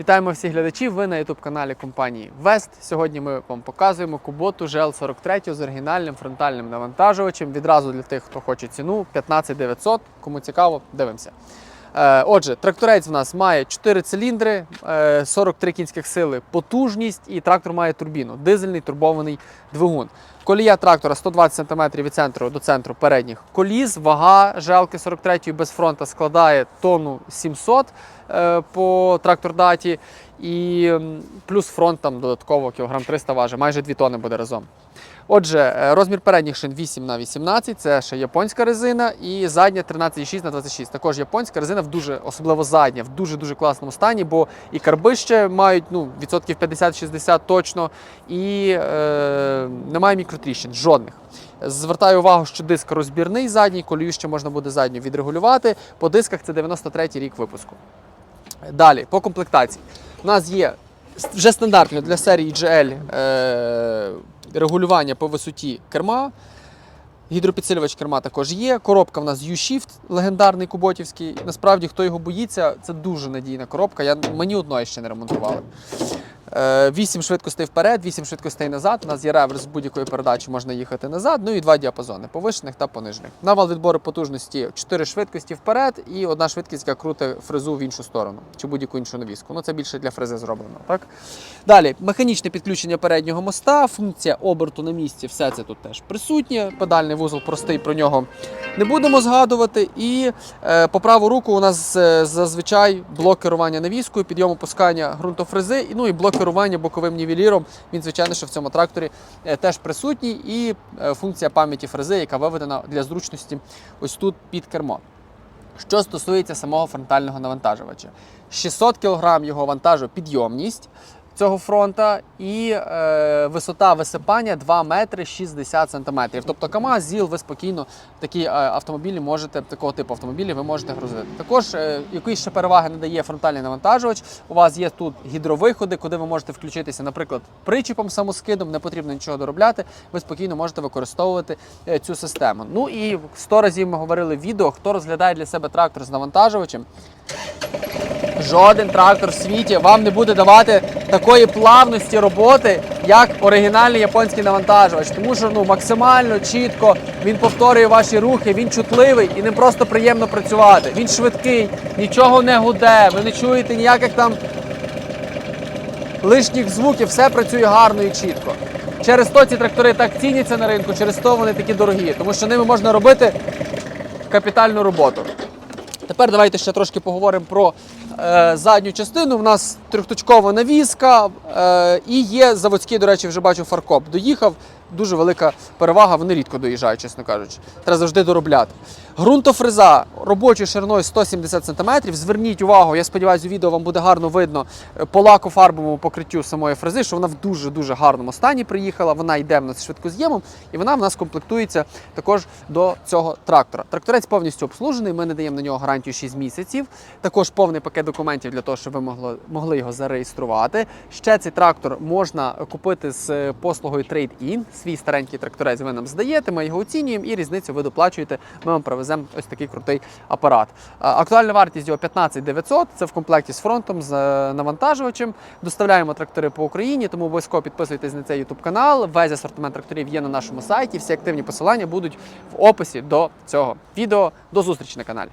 Вітаємо всіх глядачів. Ви на youtube каналі компанії Вест. Сьогодні ми вам показуємо куботу GL43 з оригінальним фронтальним навантажувачем. Відразу для тих, хто хоче ціну 15900. Кому цікаво, дивимося. Е, Отже, тракторець в нас має 4 циліндри, е, 43 кінських сили, потужність і трактор має турбіну, дизельний турбований двигун. Колія трактора 120 см від центру до центру передніх коліс. Вага желки 43 без фронта складає тонну 700 е, по трактордаті. І плюс фронт там додатково кілограм 300 важить, майже 2 тонни буде разом. Отже, е, розмір передніх шин 8 на 18 це ще японська резина, і задня 13,6 на 26 Також японська резина в дуже, особливо задня, в дуже-дуже класному стані, бо і карби ще мають ну, відсотків 50-60 точно, і е, немає мікротріщин, жодних. Звертаю увагу, що диск розбірний задній, колію ще можна буде задню відрегулювати. По дисках це 93-й рік випуску. Далі, по комплектації. У нас є вже стандартно для серії GL е, регулювання по висоті керма. Гідропідсилювач керма також є. Коробка в нас U-Shift, легендарний куботівський. Насправді, хто його боїться, це дуже надійна коробка. Я, мені одної ще не ремонтували. Е, 8 швидкостей вперед, 8 швидкостей назад. У нас є реверс з будь-якої передачі, можна їхати назад. Ну і два діапазони повишених та понижених. На вал відбору потужності 4 швидкості вперед і одна швидкість, яка крутить фрезу в іншу сторону чи будь-яку іншу навіску. Ну це більше для фрези зроблено. Так? Далі механічне підключення переднього моста, функція оберту на місці, все це тут теж присутнє. Педальний вузол простий, про нього не будемо згадувати. І е, по праву руку у нас е, зазвичай блок керування навіскою, підйом опускання ґрунтофрези, ну і блок керування боковим нівеліром. Він, звичайно, що в цьому тракторі е, теж присутній. І е, функція пам'яті фрези, яка виведена для зручності ось тут під кермо. Що стосується самого фронтального навантажувача, 600 кг його вантажопідйомність цього фронта і е, висота висипання 2 метри 60 сантиметрів. Тобто КАМАЗ, ЗІЛ, ви спокійно такі е, автомобілі можете, такого типу автомобілі ви можете грузити. Також е, якісь ще переваги надає фронтальний навантажувач. У вас є тут гідровиходи, куди ви можете включитися, наприклад, причіпом самоскидом, не потрібно нічого доробляти. Ви спокійно можете використовувати е, цю систему. Ну і 100 разів ми говорили в відео, хто розглядає для себе трактор з навантажувачем. Жоден трактор в світі вам не буде давати такої плавності роботи, як оригінальний японський навантажувач. Тому що ну максимально чітко він повторює ваші рухи, він чутливий і ним просто приємно працювати. Він швидкий, нічого не гуде, ви не чуєте ніяких там лишніх звуків, все працює гарно і чітко. Через то ці трактори так ціняться на ринку, через то вони такі дорогі, тому що ними можна робити капітальну роботу. Тепер давайте ще трошки поговоримо про е, задню частину. У нас трьохточкова навіска е, і є заводський, до речі, вже бачу фаркоп. Доїхав. Дуже велика перевага, вони рідко доїжджають, чесно кажучи. Треба завжди доробляти. Ґрунтофреза робочою шириною 170 см. Зверніть увагу, я сподіваюся, у відео вам буде гарно видно е, по лакофарбовому покриттю самої фрези, що вона в дуже-дуже гарному стані приїхала. Вона йде в нас швидкоз'ємом, і вона в нас комплектується також до цього трактора. Тракторець повністю обслужений. Ми надаємо на нього гарантію 6 місяців. Також повний пакет документів для того, щоб ви могли, могли його зареєструвати. Ще цей трактор можна купити з е, послугою Trade-in. Свій старенький тракторець ви нам здаєте, ми його оцінюємо і різницю ви доплачуєте. Ми вам привеземо ось такий крутий апарат. Актуальна вартість його 15 900, Це в комплекті з фронтом, з е, навантажувачем. Доставляємо трактори по Україні, тому обов'язково підписуйтесь на цей YouTube канал. Весь асортимент тракторів є на нашому сайті. Всі активні посилання будуть в описі до цього відео. До зустрічі на каналі.